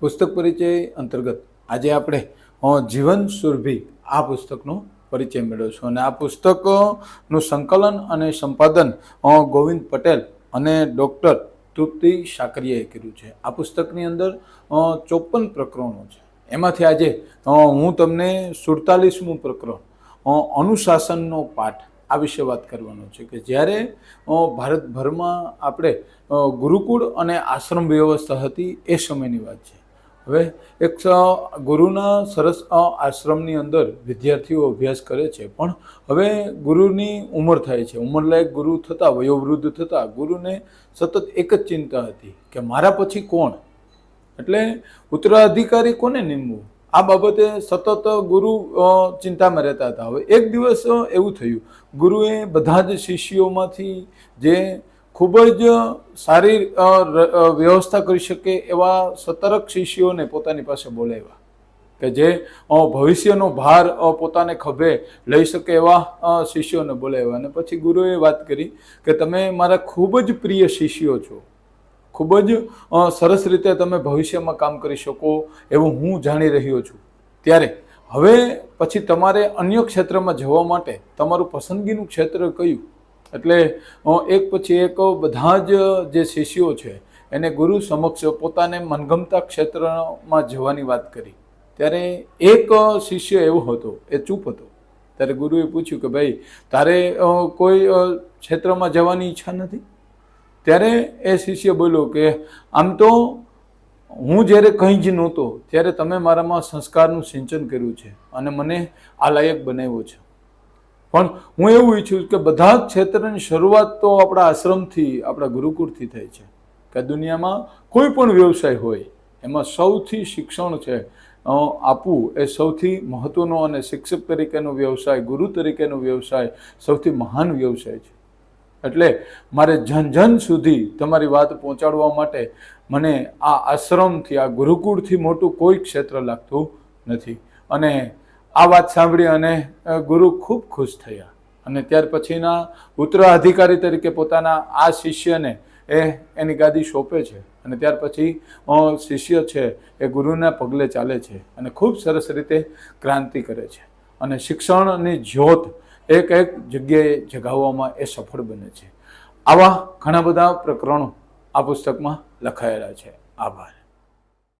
પુસ્તક પરિચય અંતર્ગત આજે આપણે જીવન સુરભી આ પુસ્તકનો પરિચય મેળવ્યો છું. અને આ પુસ્તકનું સંકલન અને સંપાદન ગોવિંદ પટેલ અને ડૉક્ટર તૃપ્તિ સાકરિયાએ કર્યું છે. આ પુસ્તકની અંદર ચોપન પ્રકરણો છે. એમાંથી આજે હું તમને સુડતાલીસમું પ્રકરણ અનુશાસનનો પાઠ આ વિશે વાત કરવાનો છે કે જ્યારે ભારતભરમાં આપણે ગુરુકુળ અને આશ્રમ વ્યવસ્થા હતી એ સમયની વાત છે. હવે એક ગુરુના સરસ આશ્રમની અંદર વિદ્યાર્થીઓ અભ્યાસ કરે છે, પણ હવે ગુરુની ઉંમર થાય છે. ઉંમરલાયક ગુરુ થતાં, વયોવૃદ્ધ થતાં ગુરુને સતત એક જ ચિંતા હતી કે મારા પછી કોણ? એટલે ઉત્તરાધિકારી કોને નીમવું? આ બાબતે સતત ગુરુ ચિંતામાં રહેતા હતા. હવે એક દિવસ એવું થયું. ગુરુએ બધા જ શિષ્યોમાંથી જે ખૂબ જ સારી વ્યવસ્થા કરી શકે એવા સતર્ક શિષ્યોને પોતાની પાસે બોલાવ્યા કે જે ભવિષ્યનો ભાર પોતાને ખભે લઈ શકે એવા શિષ્યોને બોલાવ્યા. અને પછી ગુરુએ વાત કરી કે તમે મારા ખૂબ જ પ્રિય શિષ્યો છો. ખૂબ જ સરસ રીતે તમે ભવિષ્યમાં કામ કરી શકો એવું હું જાણી રહ્યો છું. ત્યારે હવે પછી તમારે અન્ય ક્ષેત્રમાં જવા માટે તમારું પસંદગીનું ક્ષેત્ર કયું? એટલે એક પછી એક બધા જ જે શિષ્યો છે, એને ગુરુ સમક્ષ પોતાને મનગમતા ક્ષેત્રમાં જવાની વાત કરી. ત્યારે એક શિષ્ય એવો હતો, એ ચૂપ હતો. ત્યારે ગુરુએ પૂછ્યું કે ભાઈ, તારે કોઈ ક્ષેત્રમાં જવાની ઈચ્છા નથી? ત્યારે એ શિષ્ય બોલ્યો કે, આમ તો હું જ્યારે કંઈ જ નહોતો, ત્યારે તમે મારામાં સંસ્કારનું સિંચન કર્યું છે અને મને આ લાયક બનાવ્યો છે. પણ હું એવું ઈચ્છું કે બધા જ ક્ષેત્રની શરૂઆત તો આપણા આશ્રમથી, આપણા ગુરુકુળથી થાય છે. કે દુનિયામાં કોઈ પણ વ્યવસાય હોય, એમાં સૌથી શિક્ષણ છે આપવું એ સૌથી મહત્વનો અને શિક્ષક તરીકેનો વ્યવસાય, ગુરુ તરીકેનો વ્યવસાય સૌથી મહાન વ્યવસાય છે. એટલે મારે જન જન સુધી તમારી વાત પહોંચાડવા માટે મને આ આશ્રમથી, આ ગુરુકુળથી મોટું કોઈ ક્ષેત્ર લાગતું નથી. અને આ વાત સાંભળી અને ગુરુ ખૂબ ખુશ થયા. અને ત્યાર પછીના ઉત્તરાધિકારી તરીકે પોતાના આ શિષ્યને એ એની ગાદી સોંપે છે. અને ત્યાર પછી શિષ્ય છે એ ગુરુના પગલે ચાલે છે અને ખૂબ સરસ રીતે ક્રાંતિ કરે છે. અને શિક્ષણની જ્યોત એક એક જગ્યાએ જગાવવામાં એ સફળ બને છે. આવા ઘણા બધા પ્રકરણો આ પુસ્તકમાં લખાયેલા છે. આભાર.